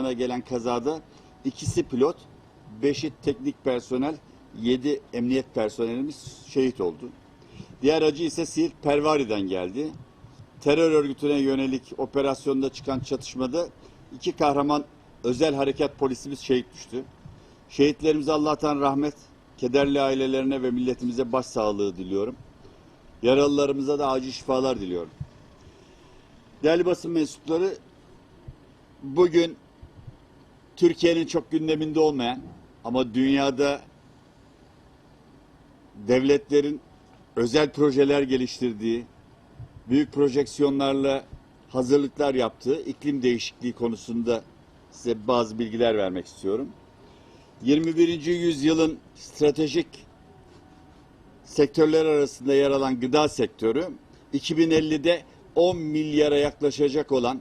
meydana gelen kazada ikisi pilot, beşi teknik personel, yedi emniyet personelimiz şehit oldu. Diğer acı ise Siirt Pervari'den geldi. Terör örgütüne yönelik operasyonda çıkan çatışmada iki kahraman özel harekat polisimiz şehit düştü. Şehitlerimize Allah'tan rahmet, kederli ailelerine ve milletimize başsağlığı diliyorum. Yaralılarımıza da acil şifalar diliyorum. Değerli basın mensupları, bugün Türkiye'nin çok gündeminde olmayan ama dünyada devletlerin özel projeler geliştirdiği, büyük projeksiyonlarla hazırlıklar yaptığı iklim değişikliği konusunda size bazı bilgiler vermek istiyorum. 21. yüzyılın stratejik sektörler arasında yer alan gıda sektörü 2050'de 10 milyara yaklaşacak olan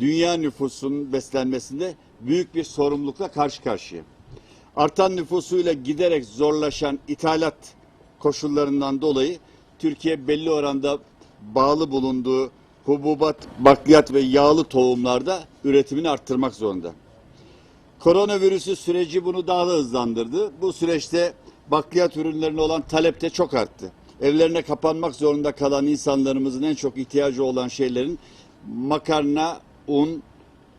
dünya nüfusunun beslenmesinde büyük bir sorumlulukla karşı karşıya. Artan nüfusuyla giderek zorlaşan ithalat koşullarından dolayı Türkiye belli oranda bağlı bulunduğu hububat, bakliyat ve yağlı tohumlarda üretimini arttırmak zorunda. Koronavirüsü süreci bunu daha da hızlandırdı. Bu süreçte bakliyat ürünlerine olan talep de çok arttı. Evlerine kapanmak zorunda kalan insanlarımızın en çok ihtiyacı olan şeylerin makarna, un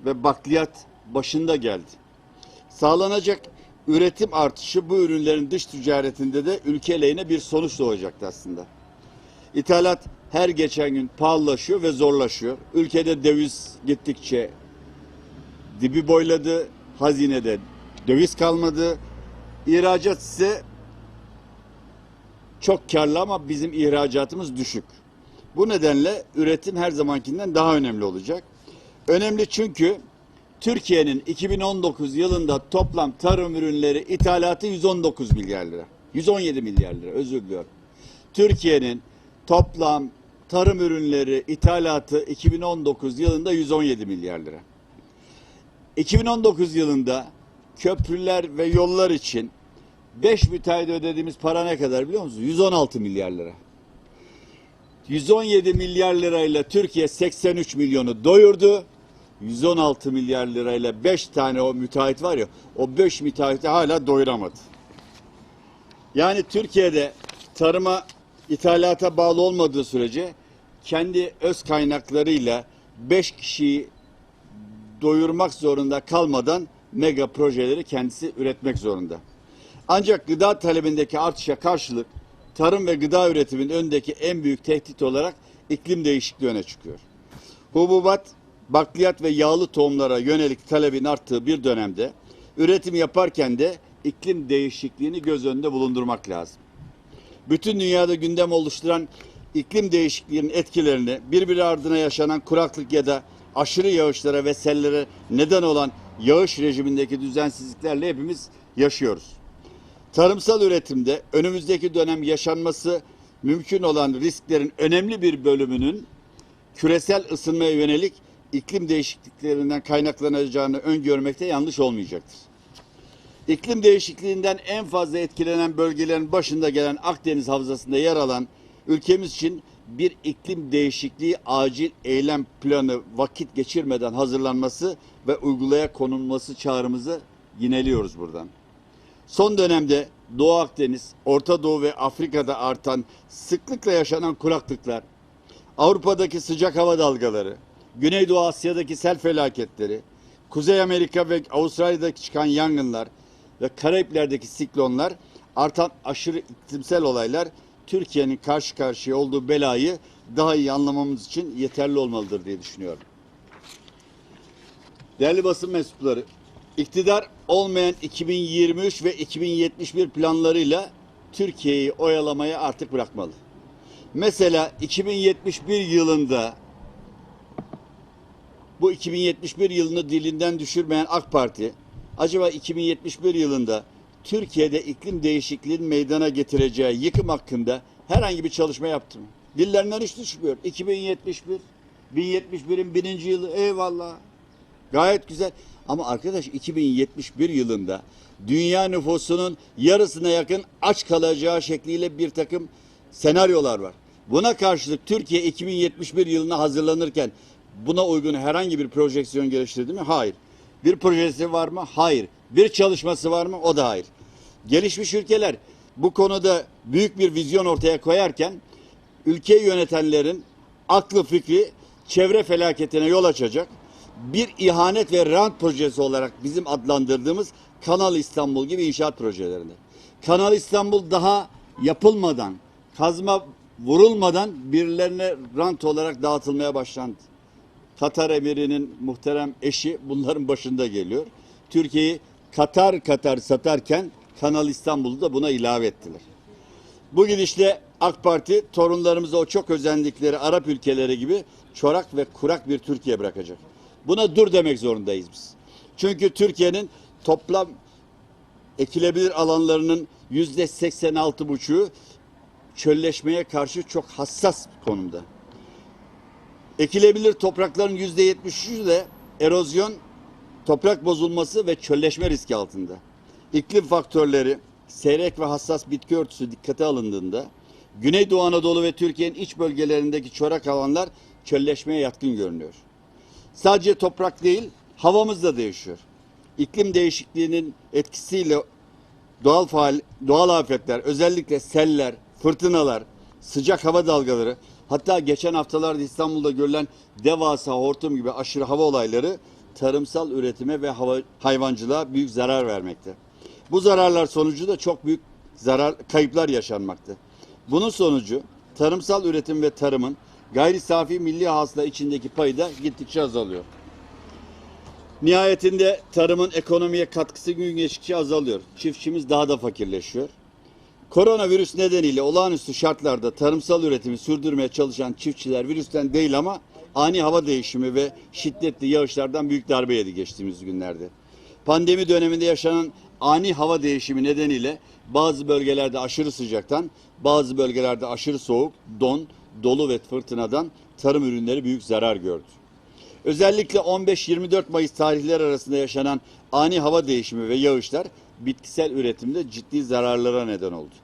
ve bakliyat başında geldi. Sağlanacak üretim artışı bu ürünlerin dış ticaretinde de ülke lehine bir sonuç doğacaktı aslında. İthalat her geçen gün pahalılaşıyor ve zorlaşıyor. Ülkede döviz gittikçe dibi boyladı, hazinede döviz kalmadı. İhracat ise çok karlı ama bizim ihracatımız düşük. Bu nedenle üretim her zamankinden daha önemli olacak. Önemli çünkü Türkiye'nin 2019 yılında toplam tarım ürünleri ithalatı 119 milyar lira. 117 milyar lira özür diliyorum. Türkiye'nin toplam tarım ürünleri ithalatı 2019 yılında 117 milyar lira. 2019 yılında köprüler ve yollar için 5 müteahhide ödediğimiz para ne kadar biliyor musunuz? 116 milyar lira. 117 milyar lirayla Türkiye 83 milyonu doyurdu. 116 milyar lirayla 5 tane o müteahhit var ya o 5 müteahhiti hala doyuramadı. Yani Türkiye'de tarıma ithalata bağlı olmadığı sürece kendi öz kaynaklarıyla 5 kişiyi doyurmak zorunda kalmadan mega projeleri kendisi üretmek zorunda. Ancak gıda talebindeki artışa karşılık tarım ve gıda üretiminin önündeki en büyük tehdit olarak iklim değişikliği öne çıkıyor. Hububat, bakliyat ve yağlı tohumlara yönelik talebin arttığı bir dönemde üretim yaparken de iklim değişikliğini göz önünde bulundurmak lazım. Bütün dünyada gündem oluşturan iklim değişikliğinin etkilerini birbiri ardına yaşanan kuraklık ya da aşırı yağışlara ve sellere neden olan yağış rejimindeki düzensizliklerle hepimiz yaşıyoruz. Tarımsal üretimde önümüzdeki dönem yaşanması mümkün olan risklerin önemli bir bölümünün küresel ısınmaya yönelik iklim değişikliklerinden kaynaklanacağını öngörmekte yanlış olmayacaktır. İklim değişikliğinden en fazla etkilenen bölgelerin başında gelen Akdeniz Havzası'nda yer alan ülkemiz için bir iklim değişikliği acil eylem planı vakit geçirmeden hazırlanması ve uygulaya konulması çağrımızı yineliyoruz buradan. Son dönemde Doğu Akdeniz, Orta Doğu ve Afrika'da artan sıklıkla yaşanan kuraklıklar, Avrupa'daki sıcak hava dalgaları, Güneydoğu Asya'daki sel felaketleri, Kuzey Amerika ve Avustralya'daki çıkan yangınlar ve Karayipler'deki siklonlar artan aşırı iklimsel olaylar Türkiye'nin karşı karşıya olduğu belayı daha iyi anlamamız için yeterli olmalıdır diye düşünüyorum. Değerli basın mensupları, iktidar olmayan 2023 ve 2071 planlarıyla Türkiye'yi oyalamaya artık bırakmalı. Mesela 2071 yılında bu 2071 yılını dilinden düşürmeyen AK Parti acaba 2071 yılında Türkiye'de iklim değişikliğinin meydana getireceği yıkım hakkında herhangi bir çalışma yaptı mı? Dillerinden hiç düşmüyor. 2071, 1071'in birinci yılı eyvallah. Gayet güzel. Ama arkadaş 2071 yılında dünya nüfusunun yarısına yakın aç kalacağı şekliyle bir takım senaryolar var. Buna karşılık Türkiye 2071 yılına hazırlanırken buna uygun herhangi bir projeksiyon geliştirdi mi? Hayır. Bir projesi var mı? Hayır. Bir çalışması var mı? O da hayır. Gelişmiş ülkeler bu konuda büyük bir vizyon ortaya koyarken ülkeyi yönetenlerin aklı fikri çevre felaketine yol açacak bir ihanet ve rant projesi olarak bizim adlandırdığımız Kanal İstanbul gibi inşaat projelerinde. Kanal İstanbul daha yapılmadan, kazma vurulmadan birilerine rant olarak dağıtılmaya başlandı. Katar emirinin muhterem eşi bunların başında geliyor. Türkiye'yi Katar Katar satarken Kanal İstanbul'u da buna ilave ettiler. Bu gidişle AK Parti torunlarımıza o çok özendikleri Arap ülkeleri gibi çorak ve kurak bir Türkiye bırakacak. Buna dur demek zorundayız biz. Çünkü Türkiye'nin toplam ekilebilir alanlarının yüzde 86 buçuğu çölleşmeye karşı çok hassas konumda. Ekilebilir toprakların yüzde 73'ü de erozyon, toprak bozulması ve çölleşme riski altında. İklim faktörleri, seyrek ve hassas bitki örtüsü dikkate alındığında Güneydoğu Anadolu ve Türkiye'nin iç bölgelerindeki çorak alanlar çölleşmeye yatkın görünüyor. Sadece toprak değil, havamız da değişiyor. İklim değişikliğinin etkisiyle doğal faal, doğal afetler, özellikle seller, fırtınalar, sıcak hava dalgaları, hatta geçen haftalarda İstanbul'da görülen devasa hortum gibi aşırı hava olayları tarımsal üretime ve hava, hayvancılığa büyük zarar vermekte. Bu zararlar sonucu da çok büyük zarar kayıplar yaşanmakta. Bunun sonucu tarımsal üretim ve tarımın gayri safi milli hasıla içindeki payı da gittikçe azalıyor. Nihayetinde tarımın ekonomiye katkısı gün geçtikçe azalıyor. Çiftçimiz daha da fakirleşiyor. Koronavirüs nedeniyle olağanüstü şartlarda tarımsal üretimi sürdürmeye çalışan çiftçiler virüsten değil ama ani hava değişimi ve şiddetli yağışlardan büyük darbe yedi geçtiğimiz günlerde. Pandemi döneminde yaşanan ani hava değişimi nedeniyle bazı bölgelerde aşırı sıcaktan, bazı bölgelerde aşırı soğuk, don, dolu ve fırtınadan tarım ürünleri büyük zarar gördü. Özellikle 15-24 Mayıs tarihleri arasında yaşanan ani hava değişimi ve yağışlar bitkisel üretimde ciddi zararlara neden oldu.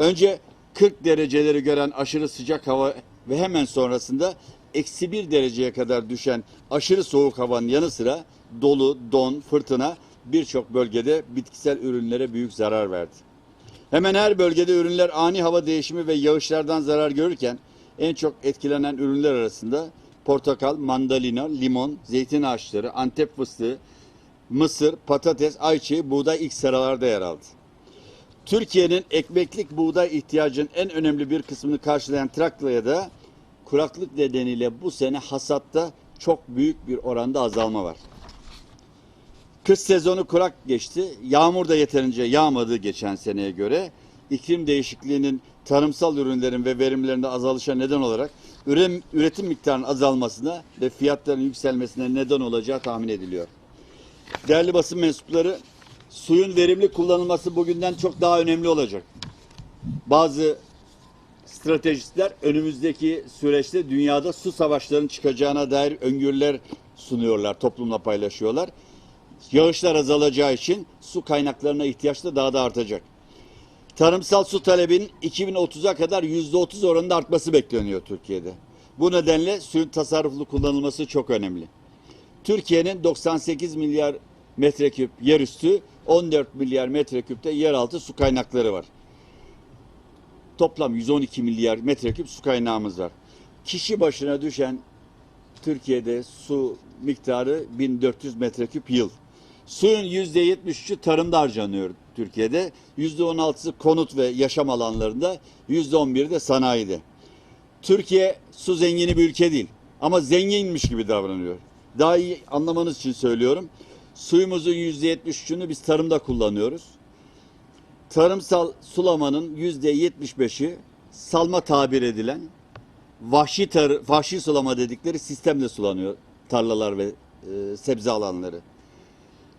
Önce 40 dereceleri gören aşırı sıcak hava ve hemen sonrasında eksi 1 dereceye kadar düşen aşırı soğuk havanın yanı sıra dolu, don, fırtına birçok bölgede bitkisel ürünlere büyük zarar verdi. Hemen her bölgede ürünler ani hava değişimi ve yağışlardan zarar görürken en çok etkilenen ürünler arasında portakal, mandalina, limon, zeytin ağaçları, antep fıstığı, mısır, patates, ayçiçeği, buğday ilk sıralarda yer aldı. Türkiye'nin ekmeklik buğday ihtiyacının en önemli bir kısmını karşılayan Trakya'da da kuraklık nedeniyle bu sene hasatta çok büyük bir oranda azalma var. Kış sezonu kurak geçti. Yağmur da yeterince yağmadı geçen seneye göre. İklim değişikliğinin tarımsal ürünlerin ve verimlerinde azalışa neden olarak üretim, üretim miktarının azalmasına ve fiyatların yükselmesine neden olacağı tahmin ediliyor. Değerli basın mensupları, suyun verimli kullanılması bugünden çok daha önemli olacak. Bazı stratejistler önümüzdeki süreçte dünyada su savaşlarının çıkacağına dair öngörüler sunuyorlar, toplumla paylaşıyorlar. Yağışlar azalacağı için su kaynaklarına ihtiyaç da daha da artacak. Tarımsal su talebinin 2030'a kadar %30 oranında artması bekleniyor Türkiye'de. Bu nedenle suyun tasarruflu kullanılması çok önemli. Türkiye'nin 98 milyar metreküp yerüstü, 14 milyar metreküpte yeraltı su kaynakları var. Toplam 112 milyar metreküp su kaynağımız var. Kişi başına düşen Türkiye'de su miktarı 1400 metreküp yıl. Suyun %73'ü tarımda harcanıyor Türkiye'de. %16'sı konut ve yaşam alanlarında, %11'i de sanayide. Türkiye su zengini bir ülke değil ama zenginmiş gibi davranıyor. Daha iyi anlamanız için söylüyorum. Suyumuzun %73'ünü biz tarımda kullanıyoruz. Tarımsal sulamanın %75'i salma tabir edilen vahşi, tar vahşi sulama dedikleri sistemle sulanıyor tarlalar ve e, sebze alanları.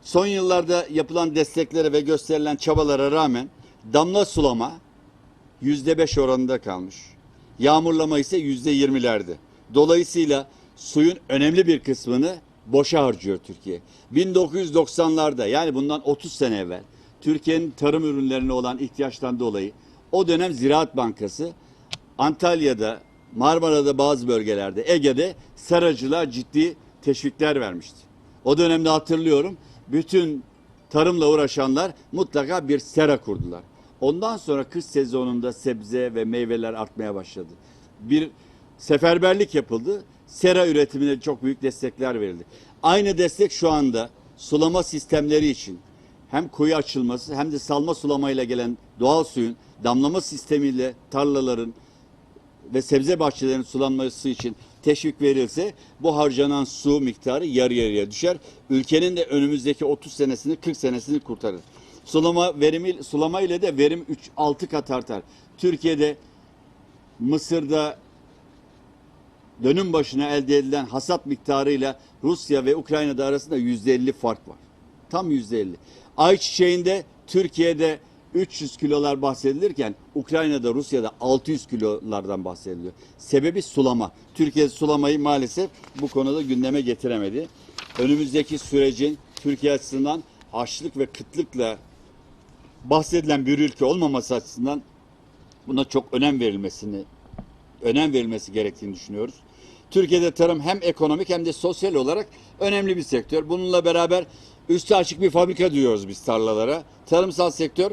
Son yıllarda yapılan desteklere ve gösterilen çabalara rağmen damla sulama yüzde beş oranında kalmış. Yağmurlama ise yüzde yirmilerde. Dolayısıyla suyun önemli bir kısmını boşa harcıyor Türkiye. 1990'larda yani bundan 30 sene evvel Türkiye'nin tarım ürünlerine olan ihtiyaçtan dolayı o dönem Ziraat Bankası Antalya'da, Marmara'da bazı bölgelerde, Ege'de seracılığa ciddi teşvikler vermişti. O dönemde hatırlıyorum bütün tarımla uğraşanlar mutlaka bir sera kurdular. Ondan sonra kış sezonunda sebze ve meyveler artmaya başladı. Bir seferberlik yapıldı. Sera üretimine çok büyük destekler verildi. Aynı destek şu anda sulama sistemleri için hem kuyu açılması hem de salma sulamayla gelen doğal suyun damlama sistemiyle tarlaların ve sebze bahçelerinin sulanması için teşvik verilse bu harcanan su miktarı yarı yarıya düşer. Ülkenin de önümüzdeki 30 senesini 40 senesini kurtarır. Sulama verimi sulama ile de verim 3 6 kat artar. Türkiye'de Mısır'da dönüm başına elde edilen hasat miktarıyla Rusya ve Ukrayna'da arasında %50 fark var. Tam %50. Ayçiçeğinde Türkiye'de 300 kilolar bahsedilirken Ukrayna'da Rusya'da 600 kilolardan bahsediliyor. Sebebi sulama. Türkiye sulamayı maalesef bu konuda gündeme getiremedi. Önümüzdeki sürecin Türkiye açısından açlık ve kıtlıkla bahsedilen bir ülke olmaması açısından buna çok önem verilmesini önem verilmesi gerektiğini düşünüyoruz. Türkiye'de tarım hem ekonomik hem de sosyal olarak önemli bir sektör. Bununla beraber üstü açık bir fabrika diyoruz biz tarlalara. Tarımsal sektör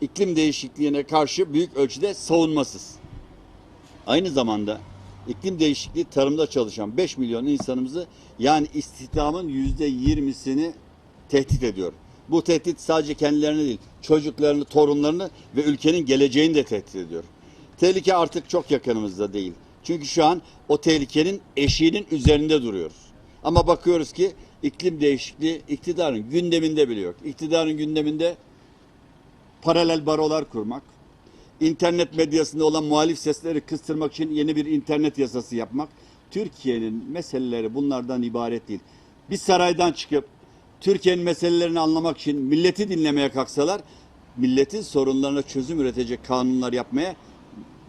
iklim değişikliğine karşı büyük ölçüde savunmasız. Aynı zamanda iklim değişikliği tarımda çalışan 5 milyon insanımızı yani istihdamın %20'sini tehdit ediyor. Bu tehdit sadece kendilerini değil, çocuklarını, torunlarını ve ülkenin geleceğini de tehdit ediyor. Tehlike artık çok yakınımızda değil. Çünkü şu an o tehlikenin eşiğinin üzerinde duruyoruz. Ama bakıyoruz ki iklim değişikliği iktidarın gündeminde bile yok. İktidarın gündeminde paralel barolar kurmak, internet medyasında olan muhalif sesleri kıstırmak için yeni bir internet yasası yapmak. Türkiye'nin meseleleri bunlardan ibaret değil. Bir saraydan çıkıp Türkiye'nin meselelerini anlamak için milleti dinlemeye kalksalar, milletin sorunlarına çözüm üretecek kanunlar yapmaya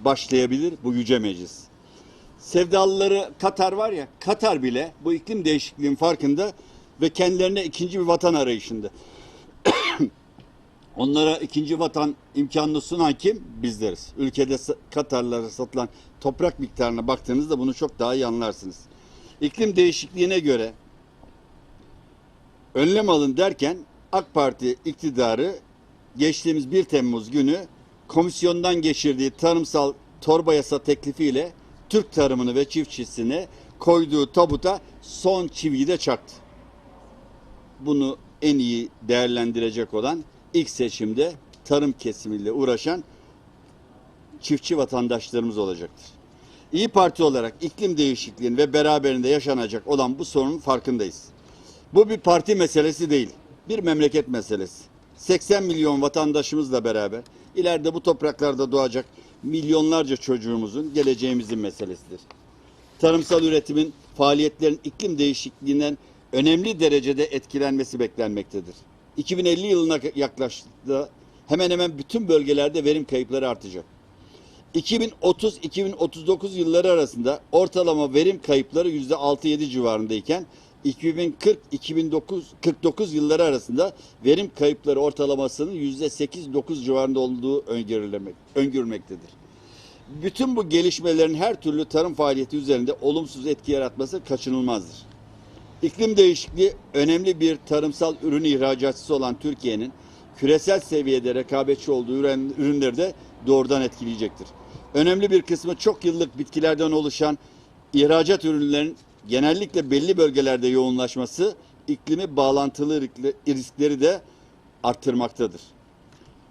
başlayabilir bu yüce meclis. Sevdalıları Katar var ya, Katar bile bu iklim değişikliğinin farkında ve kendilerine ikinci bir vatan arayışında. Onlara ikinci vatan imkanını sunan kim? Bizleriz. Ülkede Katarlara satılan toprak miktarına baktığınızda bunu çok daha iyi anlarsınız. İklim değişikliğine göre önlem alın derken AK Parti iktidarı geçtiğimiz 1 Temmuz günü komisyondan geçirdiği tarımsal torba yasa teklifiyle Türk tarımını ve çiftçisini koyduğu tabuta son çiviyi de çaktı. Bunu en iyi değerlendirecek olan ilk seçimde tarım kesimiyle uğraşan çiftçi vatandaşlarımız olacaktır. İyi Parti olarak iklim değişikliğinin ve beraberinde yaşanacak olan bu sorunun farkındayız. Bu bir parti meselesi değil, bir memleket meselesi. 80 milyon vatandaşımızla beraber ileride bu topraklarda doğacak milyonlarca çocuğumuzun geleceğimizin meselesidir. Tarımsal üretimin faaliyetlerin iklim değişikliğinden önemli derecede etkilenmesi beklenmektedir. 2050 yılına yaklaştığında hemen hemen bütün bölgelerde verim kayıpları artacak. 2030-2039 yılları arasında ortalama verim kayıpları %6-7 civarındayken 2040-2049 yılları arasında verim kayıpları ortalamasının %8-9 civarında olduğu öngörülemek, öngörülmektedir. Bütün bu gelişmelerin her türlü tarım faaliyeti üzerinde olumsuz etki yaratması kaçınılmazdır. İklim değişikliği önemli bir tarımsal ürün ihracatçısı olan Türkiye'nin küresel seviyede rekabetçi olduğu ürün- ürünleri de doğrudan etkileyecektir. Önemli bir kısmı çok yıllık bitkilerden oluşan ihracat ürünlerin genellikle belli bölgelerde yoğunlaşması iklimi bağlantılı riskleri de arttırmaktadır.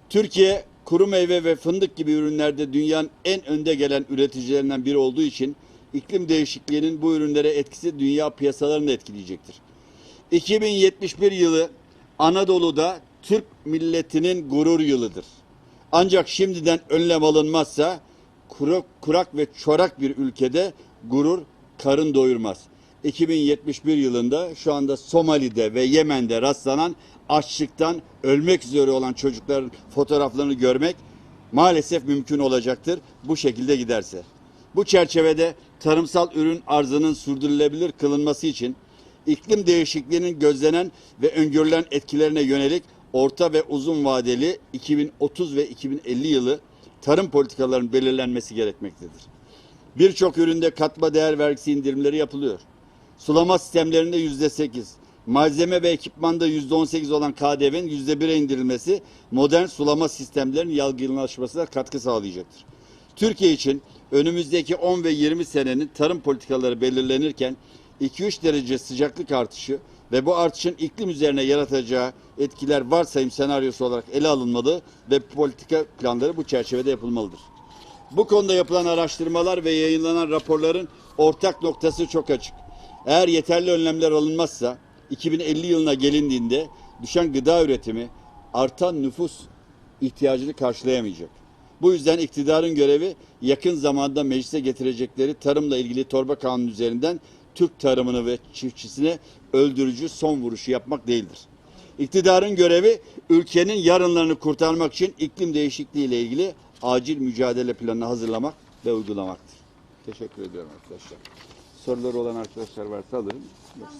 Türkiye kuru meyve ve fındık gibi ürünlerde dünyanın en önde gelen üreticilerinden biri olduğu için iklim değişikliğinin bu ürünlere etkisi dünya piyasalarını etkileyecektir. 2071 yılı Anadolu'da Türk milletinin gurur yılıdır. Ancak şimdiden önlem alınmazsa kurak, kurak ve çorak bir ülkede gurur karın doyurmaz. 2071 yılında şu anda Somali'de ve Yemen'de rastlanan açlıktan ölmek üzere olan çocukların fotoğraflarını görmek maalesef mümkün olacaktır bu şekilde giderse. Bu çerçevede tarımsal ürün arzının sürdürülebilir kılınması için iklim değişikliğinin gözlenen ve öngörülen etkilerine yönelik orta ve uzun vadeli 2030 ve 2050 yılı tarım politikalarının belirlenmesi gerekmektedir. Birçok üründe katma değer vergisi indirimleri yapılıyor. Sulama sistemlerinde yüzde sekiz, malzeme ve ekipmanda %18 olan KDV'nin %1'e indirilmesi modern sulama sistemlerinin yaygınlaşmasına katkı sağlayacaktır. Türkiye için önümüzdeki 10 ve 20 senenin tarım politikaları belirlenirken 2-3 derece sıcaklık artışı ve bu artışın iklim üzerine yaratacağı etkiler varsayım senaryosu olarak ele alınmalı ve politika planları bu çerçevede yapılmalıdır. Bu konuda yapılan araştırmalar ve yayınlanan raporların ortak noktası çok açık. Eğer yeterli önlemler alınmazsa 2050 yılına gelindiğinde düşen gıda üretimi artan nüfus ihtiyacını karşılayamayacak. Bu yüzden iktidarın görevi yakın zamanda meclise getirecekleri tarımla ilgili torba kanun üzerinden Türk tarımını ve çiftçisine öldürücü son vuruşu yapmak değildir. İktidarın görevi ülkenin yarınlarını kurtarmak için iklim değişikliği ile ilgili acil mücadele planını hazırlamak ve uygulamaktır. Teşekkür ediyorum arkadaşlar. Soruları olan arkadaşlar varsa alırım. Yoksa-.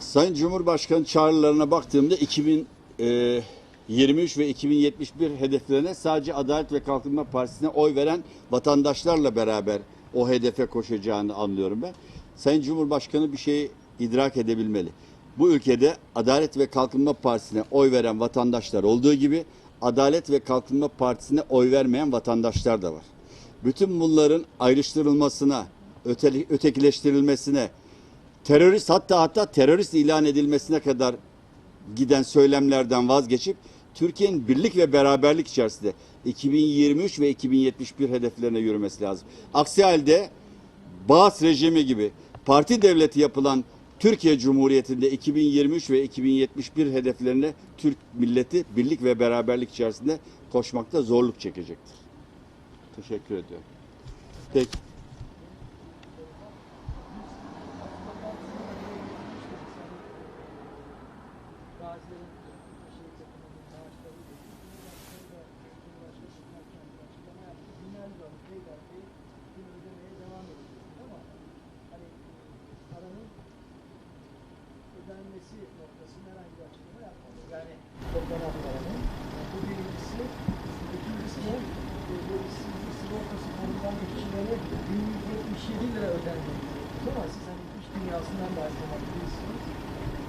Sayın Cumhurbaşkanı çağrılarına baktığımda 2023 ve 2071 hedeflerine sadece Adalet ve Kalkınma Partisi'ne oy veren vatandaşlarla beraber o hedefe koşacağını anlıyorum ben. Sayın Cumhurbaşkanı bir şeyi idrak edebilmeli. Bu ülkede Adalet ve Kalkınma Partisi'ne oy veren vatandaşlar olduğu gibi Adalet ve Kalkınma Partisi'ne oy vermeyen vatandaşlar da var. Bütün bunların ayrıştırılmasına, öteli- ötekileştirilmesine, terörist hatta hatta terörist ilan edilmesine kadar giden söylemlerden vazgeçip Türkiye'nin birlik ve beraberlik içerisinde 2023 ve 2071 hedeflerine yürümesi lazım. Aksi halde Bağız rejimi gibi parti devleti yapılan Türkiye Cumhuriyeti'nde 2023 ve 2071 hedeflerine Türk milleti birlik ve beraberlik içerisinde koşmakta zorluk çekecektir. Teşekkür ediyorum. Peki. ödenmesi noktasında herhangi bir açıklama yapmadı. Yani toplanan paranın. Bu birincisi. İkincisi de e, bu işsizlik sigortası fonundan kişilere 1177 lira ödendi. Ama siz hani iş dünyasından başlamak bilirsiniz.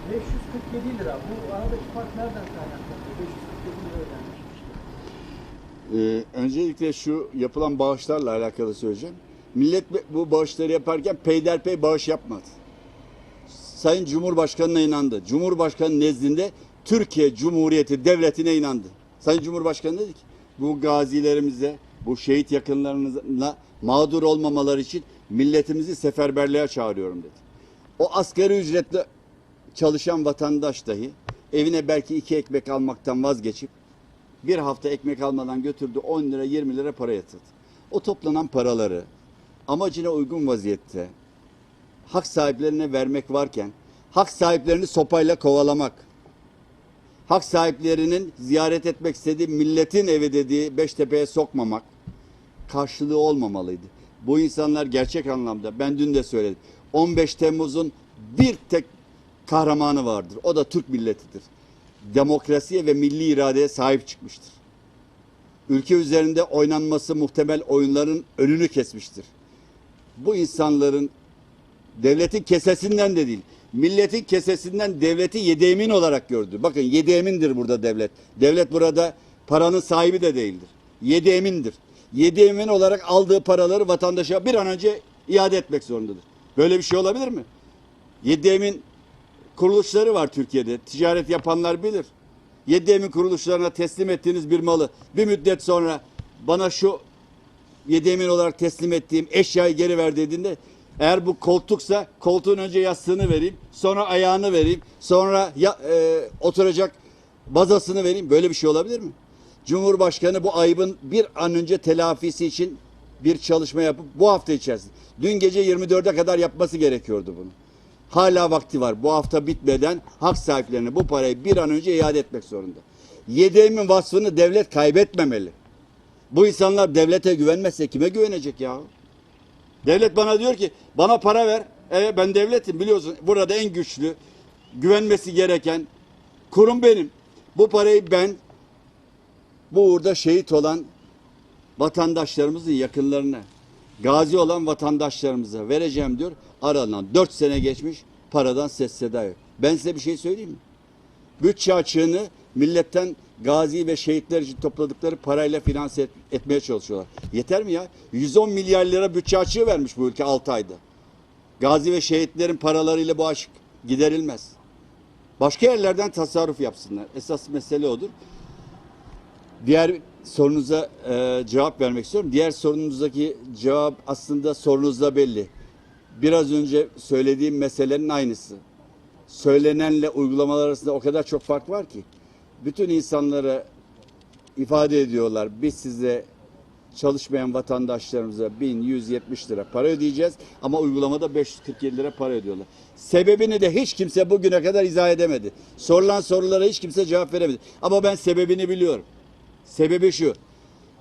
547 lira. Bu aradaki fark nereden kaynaklanıyor? 547 lira ödenmiş. Ee, öncelikle şu yapılan bağışlarla alakalı söyleyeceğim. Millet bu bağışları yaparken peyderpey bağış yapmadı. Sayın Cumhurbaşkanı'na inandı. Cumhurbaşkanı nezdinde Türkiye Cumhuriyeti Devleti'ne inandı. Sayın Cumhurbaşkanı dedi ki bu gazilerimize, bu şehit yakınlarına mağdur olmamaları için milletimizi seferberliğe çağırıyorum dedi. O asgari ücretle çalışan vatandaş dahi evine belki iki ekmek almaktan vazgeçip bir hafta ekmek almadan götürdü 10 lira 20 lira para yatırdı. O toplanan paraları amacına uygun vaziyette hak sahiplerine vermek varken hak sahiplerini sopayla kovalamak, hak sahiplerinin ziyaret etmek istediği milletin evi dediği Beştepe'ye sokmamak karşılığı olmamalıydı. Bu insanlar gerçek anlamda ben dün de söyledim. 15 Temmuz'un bir tek kahramanı vardır. O da Türk milletidir. Demokrasiye ve milli iradeye sahip çıkmıştır. Ülke üzerinde oynanması muhtemel oyunların önünü kesmiştir. Bu insanların devletin kesesinden de değil, milletin kesesinden devleti yedeğimin olarak gördü. Bakın yedeğimindir burada devlet. Devlet burada paranın sahibi de değildir. Yedeğimindir. Yedeğimin olarak aldığı paraları vatandaşa bir an önce iade etmek zorundadır. Böyle bir şey olabilir mi? Yedeğimin kuruluşları var Türkiye'de. Ticaret yapanlar bilir. Yedeğimin kuruluşlarına teslim ettiğiniz bir malı bir müddet sonra bana şu yedeğimin olarak teslim ettiğim eşyayı geri ver dediğinde eğer bu koltuksa koltuğun önce yastığını vereyim, sonra ayağını vereyim, sonra ya, e, oturacak bazasını vereyim. Böyle bir şey olabilir mi? Cumhurbaşkanı bu ayıbın bir an önce telafisi için bir çalışma yapıp bu hafta içerisinde. Dün gece 24'e kadar yapması gerekiyordu bunu. Hala vakti var. Bu hafta bitmeden hak sahiplerine bu parayı bir an önce iade etmek zorunda. Yedeğimin vasfını devlet kaybetmemeli. Bu insanlar devlete güvenmezse kime güvenecek ya? Devlet bana diyor ki bana para ver. E ben devletim biliyorsun. Burada en güçlü, güvenmesi gereken kurum benim. Bu parayı ben bu uğurda şehit olan vatandaşlarımızın yakınlarına, gazi olan vatandaşlarımıza vereceğim diyor. Aradan 4 sene geçmiş paradan ses seda yok. Ben size bir şey söyleyeyim mi? Bütçe açığını milletten gazi ve şehitler için topladıkları parayla finanse et- etmeye çalışıyorlar. Yeter mi ya? 110 milyar lira bütçe açığı vermiş bu ülke 6 ayda. Gazi ve şehitlerin paralarıyla bu açık giderilmez. Başka yerlerden tasarruf yapsınlar. Esas mesele odur. Diğer sorunuza e, cevap vermek istiyorum. Diğer sorunuzdaki cevap aslında sorunuzda belli. Biraz önce söylediğim meselenin aynısı. Söylenenle uygulamalar arasında o kadar çok fark var ki. Bütün insanlara ifade ediyorlar. Biz size çalışmayan vatandaşlarımıza 1170 lira para ödeyeceğiz ama uygulamada 547 lira para ödüyorlar. Sebebini de hiç kimse bugüne kadar izah edemedi. Sorulan sorulara hiç kimse cevap veremedi. Ama ben sebebini biliyorum. Sebebi şu.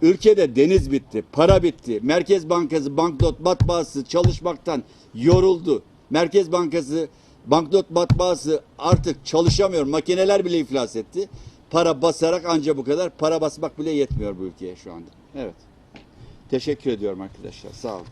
Ülkede deniz bitti, para bitti. Merkez Bankası banknot matbaası çalışmaktan yoruldu. Merkez Bankası banknot matbaası artık çalışamıyor. Makineler bile iflas etti. Para basarak anca bu kadar. Para basmak bile yetmiyor bu ülkeye şu anda. Evet. Teşekkür ediyorum arkadaşlar. Sağ olun.